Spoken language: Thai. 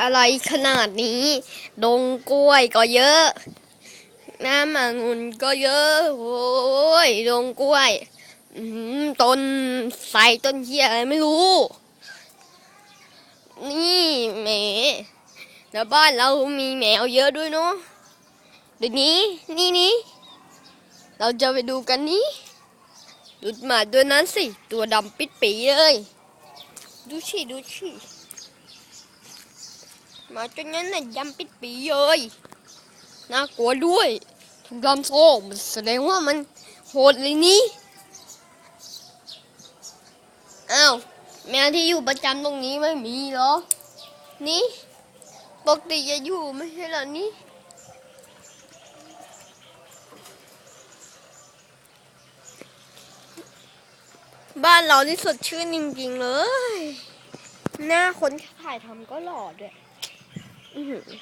อะไรขนาดนี้ ดงกล้วยก็เยอะ น้ำองุ่นก็เยอะ โอ้ย ดงกล้วยต้นใส่ต้นเหี้ยอะไรไม่รู้ นี่แหมแล้วบ้านเรามีแมวเยอะด้วยเนาะเดี๋ยวนี้ นี่นี่เราจะไปดูกันนี้ดูหมาตัวนั้นสิ ตัวดำปิดปีเลย ดูสิ ดูสิ มาตัวนั้นน่ะดำปิดปีเลยน่ากลัวด้วยทุกลำโซ่มันแสดงว่ามันโหดเลยนี่อ้าวแมวที่อยู่ประจำตรงนี้ไม่มีหรอ นี่ปกติจะอยู่ไม่ใช่เหรอนี่บ้านเรานี่สดชื่นจริงๆเลย หน้าคนถ่ายทำก็หล่อด้วย อื้อหือ